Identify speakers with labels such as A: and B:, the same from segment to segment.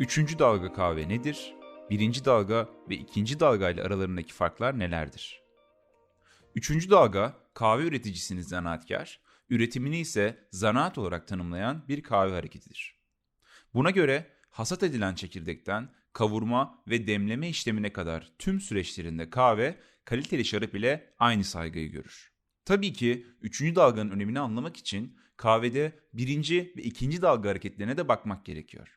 A: Üçüncü dalga kahve nedir? Birinci dalga ve ikinci dalga ile aralarındaki farklar nelerdir? Üçüncü dalga kahve üreticisini zanaatkar, üretimini ise zanaat olarak tanımlayan bir kahve hareketidir. Buna göre hasat edilen çekirdekten kavurma ve demleme işlemine kadar tüm süreçlerinde kahve kaliteli şarap ile aynı saygıyı görür. Tabii ki üçüncü dalganın önemini anlamak için kahvede birinci ve ikinci dalga hareketlerine de bakmak gerekiyor.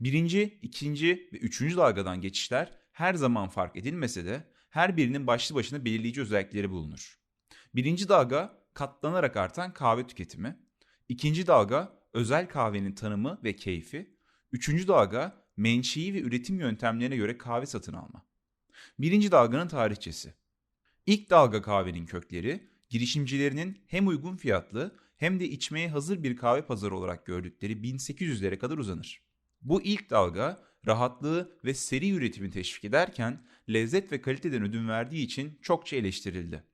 A: Birinci, ikinci ve üçüncü dalgadan geçişler her zaman fark edilmese de her birinin başlı başına belirleyici özellikleri bulunur. Birinci dalga katlanarak artan kahve tüketimi, ikinci dalga özel kahvenin tanımı ve keyfi, üçüncü dalga menşei ve üretim yöntemlerine göre kahve satın alma. Birinci dalganın tarihçesi. İlk dalga kahvenin kökleri, girişimcilerinin hem uygun fiyatlı hem de içmeye hazır bir kahve pazarı olarak gördükleri 1800'lere kadar uzanır. Bu ilk dalga rahatlığı ve seri üretimi teşvik ederken lezzet ve kaliteden ödün verdiği için çokça eleştirildi.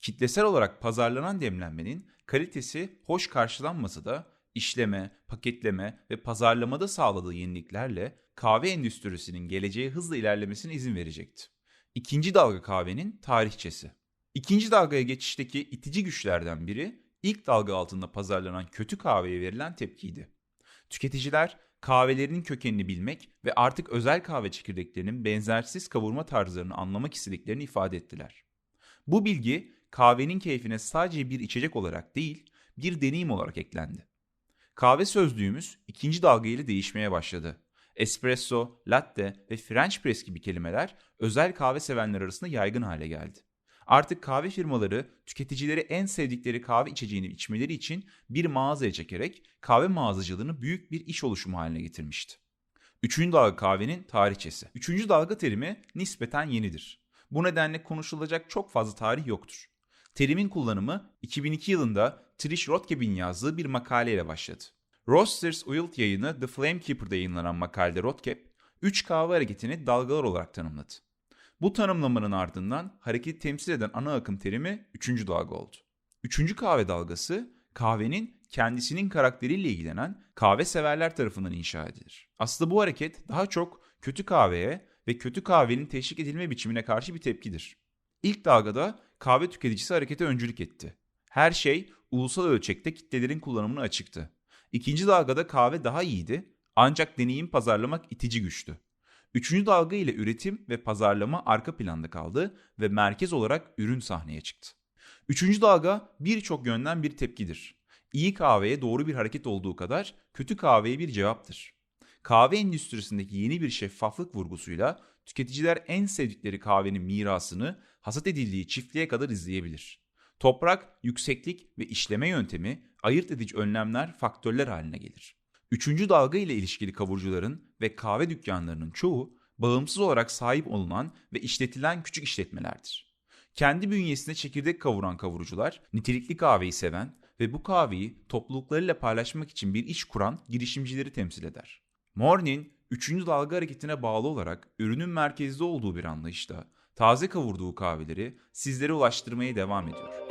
A: Kitlesel olarak pazarlanan demlenmenin kalitesi hoş karşılanmasa da işleme, paketleme ve pazarlamada sağladığı yeniliklerle kahve endüstrisinin geleceğe hızla ilerlemesine izin verecekti. İkinci dalga kahvenin tarihçesi. İkinci dalgaya geçişteki itici güçlerden biri ilk dalga altında pazarlanan kötü kahveye verilen tepkiydi. Tüketiciler kahvelerinin kökenini bilmek ve artık özel kahve çekirdeklerinin benzersiz kavurma tarzlarını anlamak istediklerini ifade ettiler. Bu bilgi kahvenin keyfine sadece bir içecek olarak değil, bir deneyim olarak eklendi. Kahve sözlüğümüz ikinci dalga ile değişmeye başladı. Espresso, latte ve French press gibi kelimeler özel kahve sevenler arasında yaygın hale geldi. Artık kahve firmaları tüketicileri en sevdikleri kahve içeceğini içmeleri için bir mağazaya çekerek kahve mağazacılığını büyük bir iş oluşumu haline getirmişti. Üçüncü dalga kahvenin tarihçesi. Üçüncü dalga terimi nispeten yenidir. Bu nedenle konuşulacak çok fazla tarih yoktur. Terimin kullanımı 2002 yılında Trish Rothkeb'in yazdığı bir makaleyle başladı. Roasters Uyult yayını The Flamekeeper'da yayınlanan makalede Rothkeb, 3 kahve hareketini dalgalar olarak tanımladı. Bu tanımlamanın ardından hareketi temsil eden ana akım terimi 3. dalga oldu. 3. kahve dalgası kahvenin kendisinin karakteriyle ilgilenen kahve severler tarafından inşa edilir. Aslında bu hareket daha çok kötü kahveye ve kötü kahvenin teşvik edilme biçimine karşı bir tepkidir. İlk dalgada kahve tüketicisi harekete öncülük etti. Her şey ulusal ölçekte kitlelerin kullanımına açıktı. İkinci dalgada kahve daha iyiydi ancak deneyim pazarlamak itici güçtü. Üçüncü dalga ile üretim ve pazarlama arka planda kaldı ve merkez olarak ürün sahneye çıktı. Üçüncü dalga birçok yönden bir tepkidir. İyi kahveye doğru bir hareket olduğu kadar kötü kahveye bir cevaptır. Kahve endüstrisindeki yeni bir şeffaflık vurgusuyla tüketiciler en sevdikleri kahvenin mirasını hasat edildiği çiftliğe kadar izleyebilir. Toprak, yükseklik ve işleme yöntemi ayırt edici önlemler faktörler haline gelir. Üçüncü dalga ile ilişkili kavurucuların ve kahve dükkanlarının çoğu bağımsız olarak sahip olunan ve işletilen küçük işletmelerdir. Kendi bünyesinde çekirdek kavuran kavurucular, nitelikli kahveyi seven ve bu kahveyi topluluklarıyla paylaşmak için bir iş kuran girişimcileri temsil eder. Mornin, üçüncü dalga hareketine bağlı olarak ürünün merkezde olduğu bir anlayışta taze kavurduğu kahveleri sizlere ulaştırmaya devam ediyor.